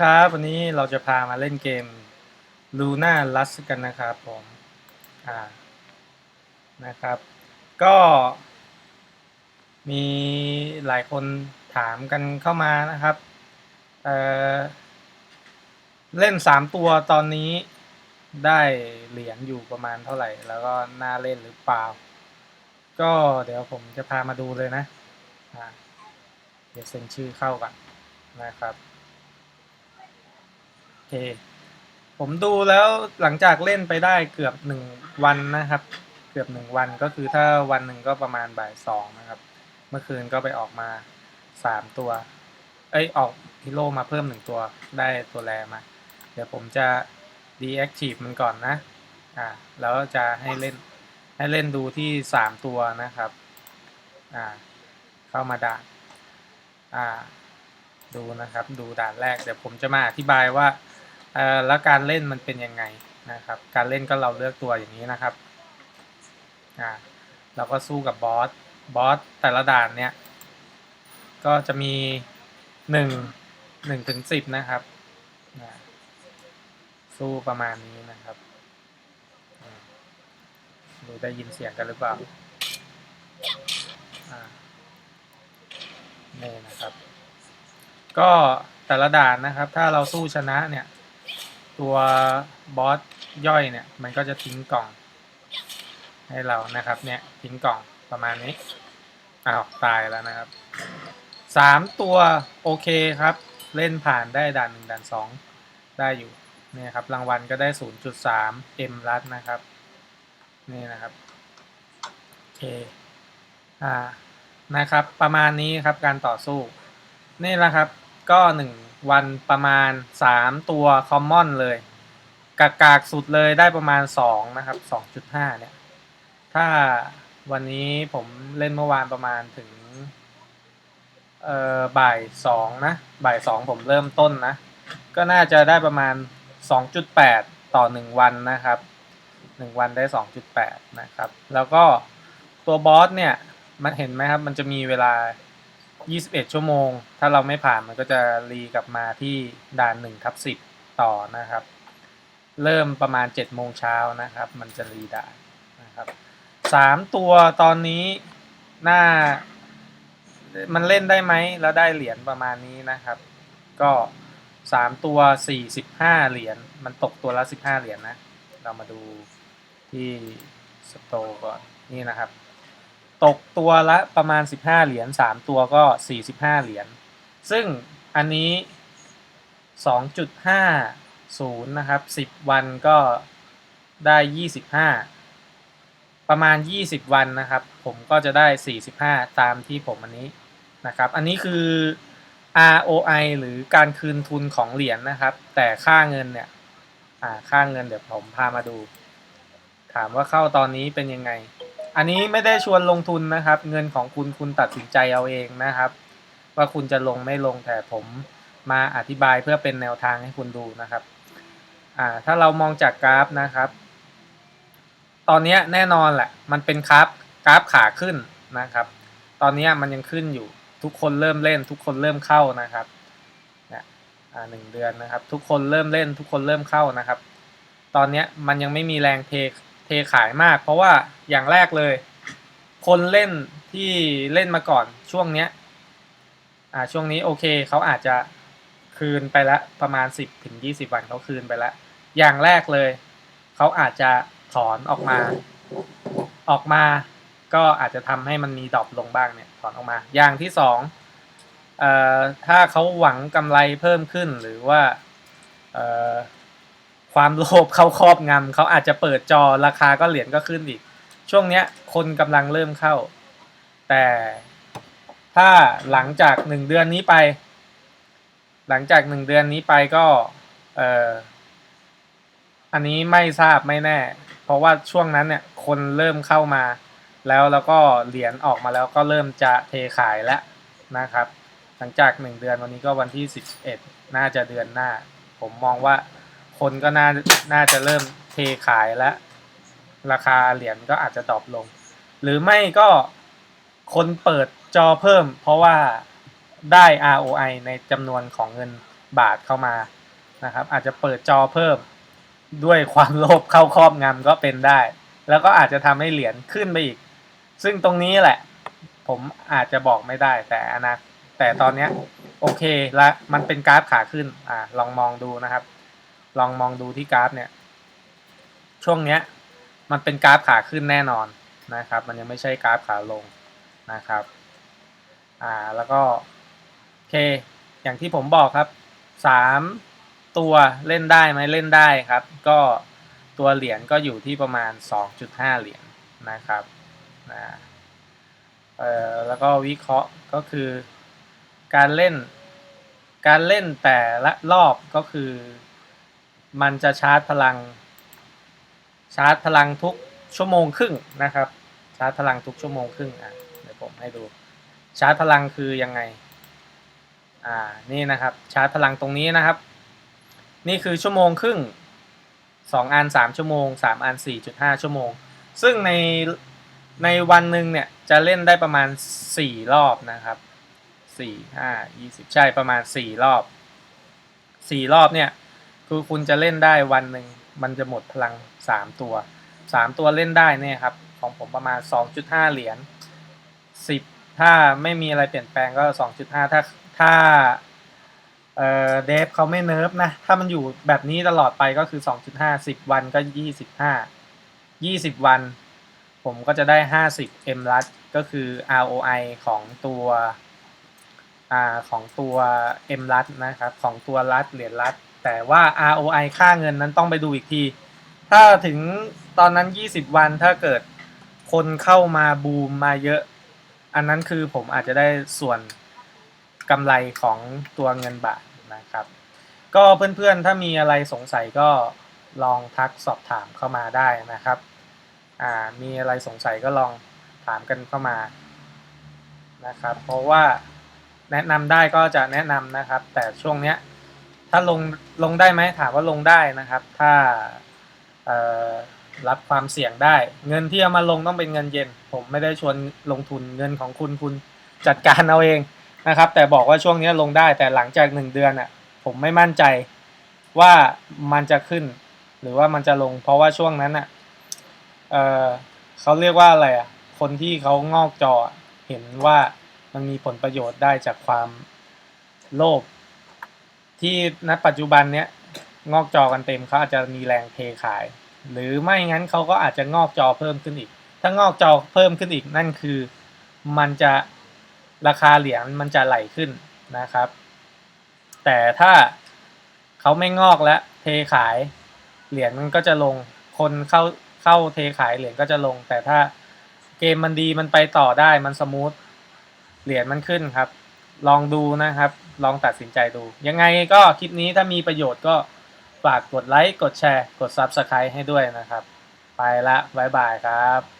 ครับวันนี้เราจะพามาเล่นเกม Luna Lust กันนะครับผมอ่านะครับ ก็มีหลายคนถามกันเข้ามานะครับเออเล่นสามตัวตอนนี้ได้เหรียญอยู่ประมาณเท่าไหร่ แล้วก็น่าเล่นหรือเปล่า ก็เดี๋ยวผมจะพามาดูเลยนะอ่าเดี๋ยวเซ็นชื่อเข้ากันนะครับ ผมดูแล้วหลังจากเล่นไปได้เกือบหนึ่งวันนะครับ เกือบหนึ่งวันก็คือถ้าวันหนึ่งก็ประมาณบ่ายสองนะครับ เมื่อคืนก็ไปออกมาสามตัว เอ้ยออกฮีโร่มาเพิ่มหนึ่งตัวได้ตัวแรมา เดี๋ยวผมจะ deactive มันก่อนนะ อ่า แล้วจะให้เล่นให้เล่นดูที่สามตัวนะครับ อ่า เข้ามาด่านอ่า ดูนะครับ ดูด่านแรก เดี๋ยวผมจะมาอธิบายว่า แล้วการเล่นมันเป็นยังไงนะครับ การเล่นก็เราเลือกตัวอย่างนี้นะครับอ่าเราก็สู้กับบอส บอสแต่ละด่านเนี้ยก็จะมีหนึ่งหนึ่งถึงสิบนะครับ สู้ประมาณนี้นะครับดูได้ยินเสียงกันหรือเปล่าอ่านี่นะครับ ก็แต่ละด่านนะครับ ถ้าเราสู้ชนะเนี่ย ตัวบอสย่อยเนี่ย มันก็จะทิ้งกล่อง ให้เรานะครับ เนี่ยทิ้งกล่องประมาณนี้อ้าวตายแล้วนะครับสามตัวโอเคครับ เล่นผ่านได้ด่านหนึ่งด่านสองได้อยู่เนี่ยครับรางวัลก็ได้ศูนย์จุดสามเอ็มรัดนะครับ นี่นะครับโอเคอ่านะครับ ประมาณนี้ครับการต่อสู้ นี่แหละครับก็หนึ่ง วันประมาณสามตัวคอมมอนเลย กากากสุดเลยได้ประมาณสองนะครับสองจุดห้าเนี่ย ถ้าวันนี้ผมเล่นเมื่อวานประมาณถึงเอ่อบ่ายสองนะบ่ายสองผมเริ่มต้นนะ ก็น่าจะได้ประมาณสองจุดแปดต่อหนึ่งวันนะครับหนึ่งวันได้สองจุดแปดนะครับ แล้วก็ตัวบอสเนี่ย มันเห็นไหมครับ มันจะมีเวลา 21 ชั่วโมง ถ้าเราไม่ผ่านมันก็จะรีกลับมาที่ด่าน1ทับ10 ต่อนะครับ เริ่มประมาณ7โมงเช้านะครับ มันจะรีด่านนะครับสามตัวตอนนี้หน่ามันเล่นได้ไหมแล้วได้เหรียญประมาณนี้นะครับ ก็สามตัว 45 เหรียญมันตกตัวละ 15 เหรียญนะ เรามาดูที่สโตก่อนนี่นะครับ ตกตัวละประมาณ 15 เหรียญ3ตัวก็ 45 เหรียญ ซึ่งอันนี้ 2.50 นะครับ 10 วันก็ได้ 25 ประมาณ 20 วันนะครับ ผมก็จะได้ 45 ตามที่ผมอันนี้นะครับ อันนี้คือ ROI หรือการคืนทุนของเหรียญนนะครับ แต่ค่าเงินเนี่ยค่าเงินเดี๋ยวผมพามาดู ถามว่าเข้าตอนนี้เป็นยังไง อันนี้ไม่ได้ชวนลงทุนนะครับ เงินของคุณคุณตัดสินใจเอาเองนะครับ ว่าคุณจะลงไม่ลงแต่ผมมาอธิบายเพื่อเป็นแนวทางให้คุณดูนะครับอ่าถ้าเรามองจากกราฟนะครับ ตอนนี้แน่นอนแหละ มันเป็นกราฟกราฟขาขึ้นนะครับ ตอนนี้มันยังขึ้นอยู่ทุกคนเริ่มเล่น ทุกคนเริ่มเข้านะครับนี่ยอ่าหนึ่งเดือนนะครับ ทุกคนเริ่มเล่น ทุกคนเริ่มเข้านะครับ ตอนนี้มันยังไม่มีแรงเท เทขายมาก เพราะว่าอย่างแรกเลย คนเล่นที่เล่นมาก่อนช่วงเนี้ยอ่าช่วงนี้โอเคเขาอาจจะคืนไปละประมาณ 10ถึง20 วันเขาคืนไปละอย่างแรกเลย เขาอาจจะถอนออกมา ออกมาก็อาจจะทำให้มันมีดรอปลงบ้างเนี่ยถอนออกมา อย่างที่สองเอ่อถ้าเขาหวังกำไรเพิ่มขึ้นหรือว่าเอ่อ ความโลภเขาครอบงำเขาอาจจะเปิดจอราคาก็เหรียญก็ขึ้นอีก ช่วงเนี้ยคนกำลังเริ่มเข้า แต่ถ้าหลังจากหนึ่งเดือนนี้ไป หลังจากหนึ่งเดือนนี้ไปก็เอ่ออันนี้ไม่ทราบไม่แน่ เพราะว่าช่วงนั้นเนี่ยคนเริ่มเข้ามา แล้วแล้วก็เหรียญออกมาแล้วก็เริ่มจะเทขายแล้วนะครับ หลังจากหนึ่งเดือนวันนี้ก็วันที่สิบเอ็ดน่าจะเดือนหน้า ผมมองว่า คนก็น่าน่าจะเริ่มเทขายแล้วราคาเหรียญก็อาจจะดรอปลง หรือไม่ก็คนเปิดจอเพิ่ม เพราะว่าได้ ROI ในจำนวนของเงินบาทเข้ามานะครับ อาจจะเปิดจอเพิ่มด้วยความโลภเข้าครอบงำก็เป็นได้ แล้วก็อาจจะทำให้เหรียญขึ้นไปอีก ซึ่งตรงนี้แหละ ผมอาจจะบอกไม่ได้แต่อนาแต่ตอนนี้โอเคละมันเป็นกราฟขาขึ้นอ่าลองมองดูนะครับ ลองมองดูที่กราฟเนี่ย ช่วงเนี้ยมันเป็นกราฟขาขึ้นแน่นอนนะครับ มันยังไม่ใช่กราฟขาลงนะครับ อ่า แล้วก็โอเค อย่างที่ผมบอกครับสามตัวเล่นได้ไหมเล่นได้ครับ ก็ตัวเหรียญก็อยู่ที่ประมาณ 2.5 เหรียญนะครับนะเอ่อแล้วก็วิเคราะห์ก็คือการเล่น การเล่นแต่ละรอบก็คือ มันจะชาร์จพลัง ชาร์จพลังทุกชั่วโมงครึ่งนะครับ ชาร์จพลังทุกชั่วโมงครึ่งอะเดี๋ยวผมให้ดู ชาร์จพลังคือยังไงอ่านี่นะครับชาร์จพลังตรงนี้นะครับ นี่คือชั่วโมงครึ่งสองอันสามชั่วโมงสามอันสี่จุดห้าชั่วโมง ซึ่งในในวันหนึ่งเนี่ยจะเล่นได้ประมาณสี่รอบนะครับสี่ห้ายี่สิบใช่ประมาณสี่รอบสี่รอบเนี่ย คือคุณจะเล่นได้วันหนึ่งมันจะหมดพลังสามตัวสามตัวเล่นได้เนี่ยครับ ของผมประมาณสองจุดห้าเหรียญสิบถ้าไม่มีอะไรเปลี่ยนแปลงก็สองจุดห้าถ้าถ้าเอ่อเดฟเขาไม่เนิร์ฟนะ ถ้ามันอยู่แบบนี้ตลอดไปก็คือ2.5 10วันก็25 20วัน ผมก็จะได้50 M รัดก็คือ ROI ของตัวอ่าของตัว M รัดนะครับ ของตัวรัดเหรียญรัด แต่ว่า ROI ค่าเงินนั้นต้องไปดูอีกที ถ้าถึงตอนนั้น 20 วันถ้าเกิดคนเข้ามาบูมมาเยอะ อันนั้นคือผมอาจจะได้ส่วนกำไรของตัวเงินบาทนะครับ ก็เพื่อนๆถ้ามีอะไรสงสัยก็ลองทักสอบถามเข้ามาได้นะครับ อ่า มีอะไรสงสัยก็ลองถามกันเข้ามานะครับ เพราะว่าแนะนำได้ก็จะแนะนำนะครับ แต่ช่วงเนี้ย ถ้าลงลงได้ไหมถามว่าลงได้นะครับ ถ้าเรับความเสี่ยงได้ เงินที่เอามาลงต้องเป็นเงินเย็น ผมไม่ได้ชวนลงทุนเงินของคุณคุณจัดการเอาเองนะครับ แต่บอกว่าช่วงนี้ลงได้แต่หลังจากหนึ่งเดือนอะผมไม่มั่นใจว่ามันจะขึ้น หรือว่ามันจะลง เพราะว่าช่วงนั้นอะเออเขาเรียกว่าอะไรอะคนที่เขางอกจอเห็นว่ามันมีผลประโยชน์ได้จากความโลภ ที่ณปัจจุบันเนี้ยงอกจอกันเต็มเขาอาจจะมีแรงเทขาย หรือไม่งั้นเขาก็อาจจะงอกจอเพิ่มขึ้นอีก ถ้างอกจอเพิ่มขึ้นอีกนั่นคือมันจะราคาเหรียญมันจะไหลขึ้นนะครับ แต่ถ้าเขาไม่งอกและเทขายเหรียญมันก็จะลงคนเข้าเข้าเทขายเหรียญก็จะลง แต่ถ้าเกมมันดีมันไปต่อได้มันสมูทเหรียญมันขึ้นครับ ลองดูนะครับ ลองตัดสินใจดู ยังไงก็คลิปนี้ถ้ามีประโยชน์ก็ฝากกดไลค์ กดแชร์ กด Subscribe ให้ด้วยนะครับ ไปละ บ๊ายบายครับ